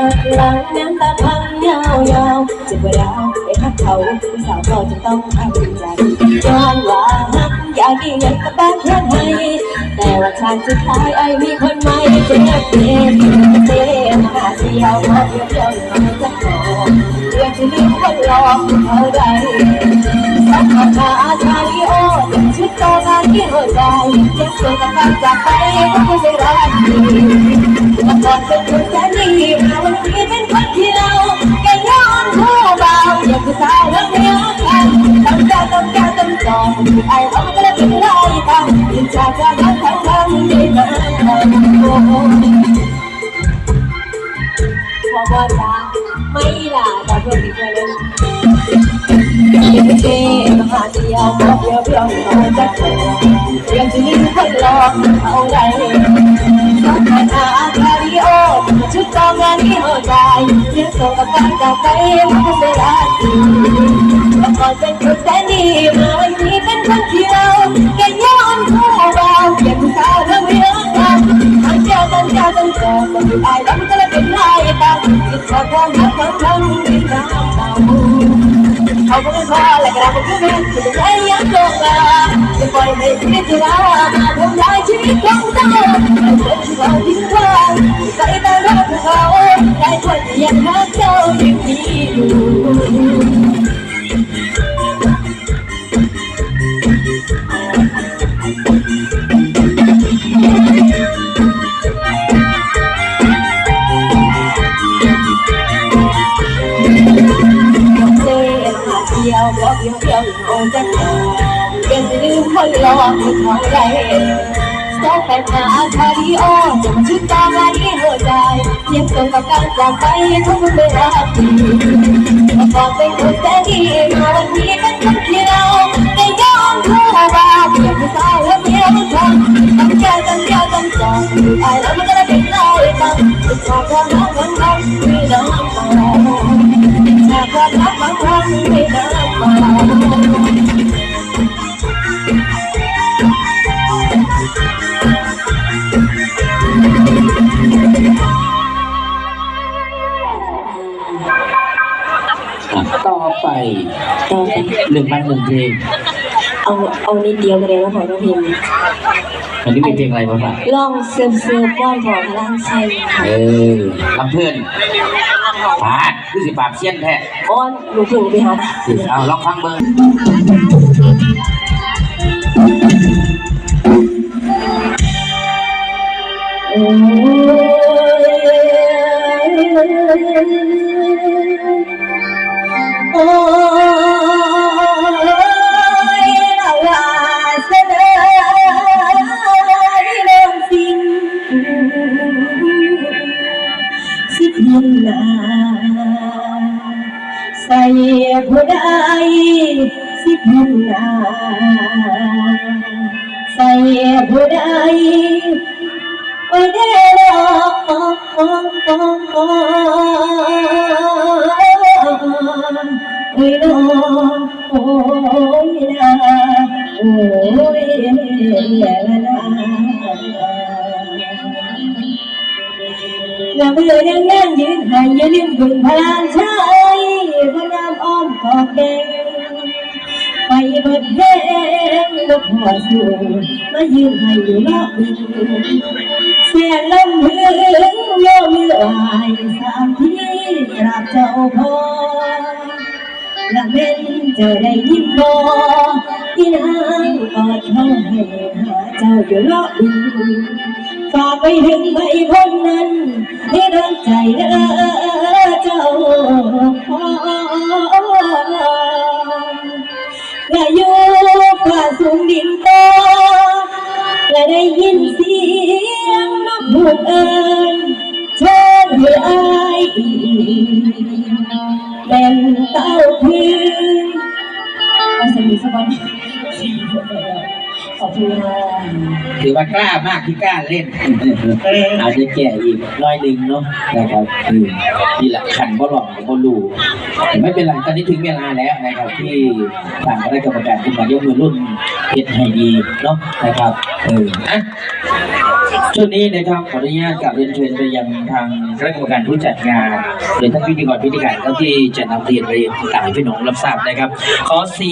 หักหลังน้ำตาพังยาวยาวๆจะบ่ดาวไปหักเขาผู้สาวก็จะต้องทำใจย้อนว่าหักอยากดีเงินกับบ้านเพื่อนให้แต่ว่าชาติสุดท้ายไอ้มีคนใหม่จะเจ็บเจ็บเจ็บมาเดียวมาเดียวเดียวมาจะขอเรื่องที่ลืมคนรอเท่าไรสักคำมาชาลิโอชุดโตงานที่หัวใจเจ็บตัวกับการจากไปก็ไม่รักดี มื่อก่อนเป็นคนแสนดีมาวันนี้เป็นคนที่เราแค่ย้อนผู้เบาอยากจะสาวแล้วไม่รักกันต้งการต้งการต้องจองไอ้เราก็เลยเป็นไรกันยิ่งจากการทั้งทั้งทั้งที่มาโอ้โหบอกว่าจะไม่ล่ะแต่เพื่อนอีกเลยเท่มาเดียวบอกเดียวเดียวเราจะเจอยังจะมีคนรอเอาไร สักหาคาริโอชุดกองงานที่หัวใจเรียกส่งกับการจากไปมันไม่รักดีแต่ก่อนเป็นคนแสนดีมาวันนี้เป็นคนที่เราแค่ย้อนผู้เบาเก็บสาวทั้ง เรื่องกันทั้งเจ้าทั้งเจ้าทั้งเจ้าต้องอยู่ไอ้ดำก็เลยเป็นไรกันคิดว่าความรักของทั้งที่น้ำเบาเขาก็ไม่พอและกระผมก็ไม่ถึงได้ยังลงมาจะปล่อยให้ชีวิตที่เราทิ้งเราใจแต่ราทิ้งใส่ตาเขาได้คนที่ยังรักเจ้ายังมีอยู่เซ่หาเที่ยวบอกเดียวเดียวโอ้จะเจอยังลืมคนรอที่เขาได้ สองแปดหาคาริโอจะมาชุดตามานที่หัวใจเทียบตรงกับการจากไปของมันไม่รักดีมาก่อนเป็นคนแสนดีมาวันนี้เป็นคนที่เราได้ยอมทั่วบาเพียงผู้สาวและเพียงผู้ชายตั้งใจตั้งใจตั้งใจไอ้เราไม่ได้เป็นไรกันจะขอความรักของเราที่น้ำตาจากความรักบางครั้งไม่นานมา ต่อไปต่อไปหนึ่งพันหนึ่งเพลงเอาเอานิดเดียวก็ได้ว่าพอน้องพิมพ์อันนี้เป็นเพลงอะไรบ้างครับลองเซิร์ฟเซิร์ฟป้อนของพลังชัยเออลำเพื่อนปาดคือสิปราบเซียนแท้อ้อนหนูเพิ่งไปหาสิเอาลองฟังเบอร์โอ้ย โอ้ยละวาสนาที่ลงสิ่งสิบยินาใส่ผู้ใดสิบยินาใส่ผู้ใดโอ้ยเด้อโอ้โโอ้โอ้โอยโอ้โอ้ยนาโอ้ยละละอย่าเบื่อยังนั่งยืนห้อย่าลืมคุณพลานชายพระนามอ้อมกอดแดงไปเบิดแห้งบ่พอสู่มายืนให้อยู่นอกดินเสียงลำพึงโยมือไหวสามที่ราบเจ้าพ่อ เม่นเจอได้ยินบ่ที่นางกอดเขาให้หาเจ้าอยู่รอบดินฝากไปถึงใบคนนั้นให้รักใจเด้อเจ้าอและอยู่ฝ่าสูงดินโตและได้ยินเสียงนกฮูเอิญเชิญให้อายเป็นเต้าพื้ ขอบคุณค่ะถือว่ากล้ามากที่กล้าเล่น อาจจะแก่อีกร้อยหนึ่งเนาะนะครับเออนี่แหละขันบ่หลอกบ่รู้แต่ไม่เป็นไรตอนนี้ถึงเวลาแล้วนะครับที่ทางคณะกรรมการขึ้นมายกมือรุ่นเฮ็ดให้ดีเนาะนะครับเอออะช่วงนี้นะครับขออนุญาตกลับเรียนเชิญไปยังทางคณะกรรมการผู้จัดงานหรือท่านพิธีกรพิธีการครับที่จะนำเรียนไปต่างๆให้พี่น้องรับทราบนะครับ ขอสี